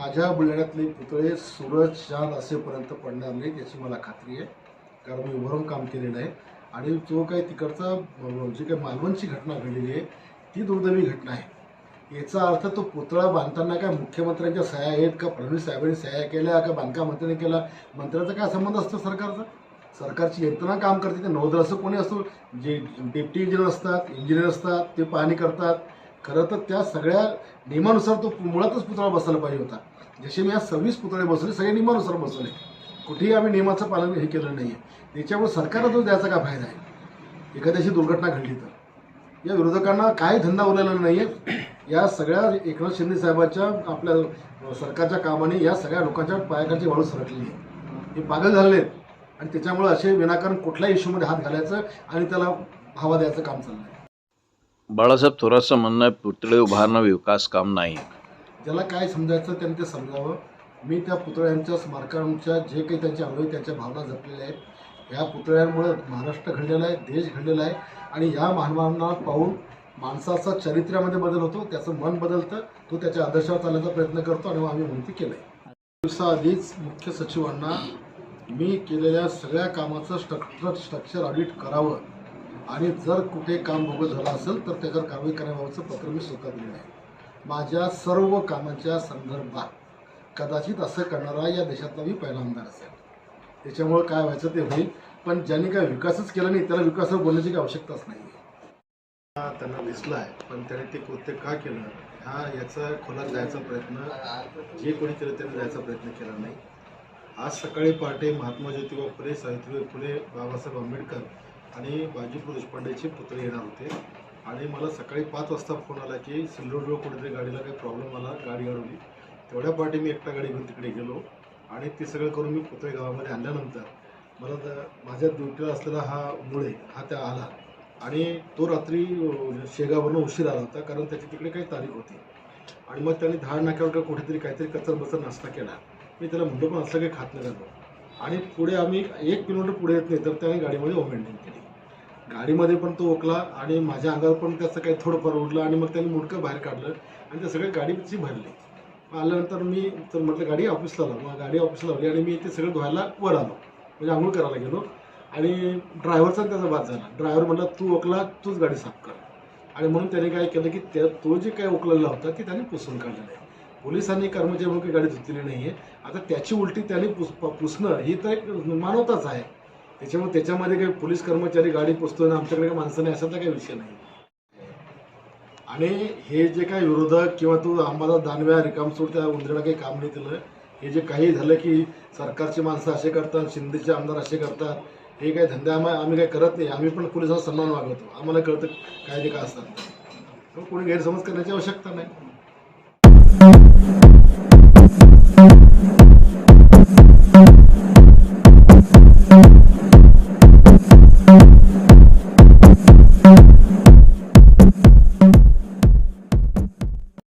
माझ्या बुलढाण्यातले पुतळे सूरज चांद असेपर्यंत पडणार नाही याची मला खात्री आहे. कारण मी उभारून काम केलेलं आहे. आणि जो काही तिकडचा जी काही मालवणची घटना घडलेली आहे ती दुर्दैवी घटना आहे. याचा अर्थ तो पुतळा बांधताना काय मुख्यमंत्र्यांच्या सह्या आहेत का? फडणवीस साहेबांनी सह्या केल्या का? बांधकाम मंत्र्यांनी केला? मंत्र्याचा काय संबंध असतो सरकारचा? सरकारची यंत्रणा काम करते ते नवदल असं कोणी असो? जे डेप्टी इंजिनियर असतात इंजिनियर असतात ते पाहणी करतात. खरं तर त्या सगळ्या नियमानुसार तो मुळातच पुतळा बसायला पाहिजे होता. जसे मी आज सव्वीस पुतळे बसवले सगळे नियमानुसार बसवले. कुठेही आम्ही नियमाचं पालन हे केलं नाही आहे त्याच्यामुळे सरकारला तो द्यायचा काय फायदा आहे? एखाद्याशी दुर्घटना घडली तर. या विरोधकांना काय धंदा उरलेला नाही आहे या सगळ्या एकनाथ शिंदे साहेबाच्या आपल्या सरकारच्या कामाने या सगळ्या लोकांच्या पायाखालची वाळू सरकलेली आहे. हे पागल झालेले आहेत. आणि त्याच्यामुळे असे विनाकारण कुठल्याही इश्यूमध्ये हात घालायचं आणि त्याला हवा द्यायचं काम चाललं आहे बाळासाहेब थोरातचं म्हणणं आहे पुतळे उभारणं विकास काम नाही. ज्याला काय समजायचं त्यांनी ते समजावं. मी त्या पुतळ्यांच्या स्मारकांच्या जे काही त्यांच्या अनुभवी त्यांच्या भावना जपलेल्या आहेत. या पुतळ्यांमुळे महाराष्ट्र घडलेला आहे देश घडलेला आहे. आणि या महामानवांना पाहून माणसाचा चरित्र्यामध्ये बदल होतो त्याचं मन बदलतं तो त्याच्या आदर्शावर चालण्याचा प्रयत्न करतो आणि आम्ही विनंती केलं. आहे दिवसाआधीच मुख्य सचिवांना मी केलेल्या सगळ्या कामाचं स्ट्रक्चर स्ट्रक्चर ऑडिट करावं. आणि जर कुठे काम भोगं झालं असेल तर त्याच्यावर कारवाई करण्याबाबतचं पत्र मी स्वतः दिलेलं आहे. माझ्या सर्व कामाच्या संदर्भात कदाचित असं करणारा या देशातला मी पहिला आमदार असेल. त्याच्यामुळं काय व्हायचं ते होईल पण ज्यांनी काय विकासच केला नाही त्याला विकासावर बोलण्याची काही आवश्यकताच नाही हा त्यांना दिसला आहे पण त्याने ते कृत्य का केलं? हा याचा खोलात जायचा प्रयत्न जे कोणीतरी त्याने त्यांनी जायचा प्रयत्न केला नाही. आज सकाळी पहाटे महात्मा ज्योतिबा फुले सावित्रीबाई फुले बाबासाहेब आंबेडकर आणि बाजीपूर देशपांडेचे पुतळे येणार होते. आणि मला सकाळी पाच वाजता फोन आला की सिल्लोडवर कुठेतरी गाडीला काही प्रॉब्लेम आला गाडी अडवली. तेवढ्या पाठी मी एकटा गाडी घेऊन तिकडे गेलो. आणि ते सगळं करून मी पुतळे गावामध्ये आणल्यानंतर मला द- माझ्या ड्युटीला असलेला हा मुळे हा त्या आला. आणि तो रात्री शेगावरनं उशीर आला होता कारण त्याची तिकडे काही तारीख होती. आणि मग त्याने धाड नाक्यावर का कुठेतरी काहीतरी कचर बचर नाश्ता केला. मी त्याला म्हणलो पण असं काही खात नाही झालं आणि पुढे आम्ही एक किलोमीटर पुढे येत नाही तर त्याने गाडीमध्ये ओमेंटिंग केली. गाडीमध्ये पण तो ओकला आणि माझ्या अंगावर पण त्याचं काही थोडंफार उडलं आणि मग त्याने मुडकं बाहेर काढलं आणि ते सगळ्या गाडीची भरली. मग आल्यानंतर मी तर म्हटलं गाडी ऑफिसला लाव. मग गाडी ऑफिसला लावली आणि मी ते सगळं धुवायला वर आलो. म्हणजे आंघोळ करायला गेलो. आणि ड्रायव्हरचा त्याचा बाद झाला. ड्रायव्हर म्हटला तू ओकला तूच गाडी साफ कर. आणि म्हणून त्याने काय केलं की त्या तो जे काय ओकलेला होता ते त्याने पुसून काढलेलं आहे पोलिसांनी कर्मचारी म्हणून काही गाडी धुतलेली नाही आहे आता त्याची उलटी त्याने पुस प- पुसणं ही तर एक मानवताच आहे. त्याच्यामुळे त्याच्यामध्ये काही पोलीस कर्मचारी गाडी पोचतो ना आमच्याकडे काही माणसं नाही असाचा काही विषय नाही. आणि हे जे काही विरोधक किंवा तू आम्हाला दानव्या रिकामसूर त्या उंदराला काही काम नाही दिलं. हे जे काही झालं की सरकारची माणसं असे करतात शिंदेचे आमदार असे करतात हे काही धंदे आम्हा आम्ही काही करत नाही. आम्ही पण पोलिसांना सन्मान वागवतो आम्हाला कळतं काय ते काय असतात. पण कोणी गैरसमज करण्याची आवश्यकता नाही.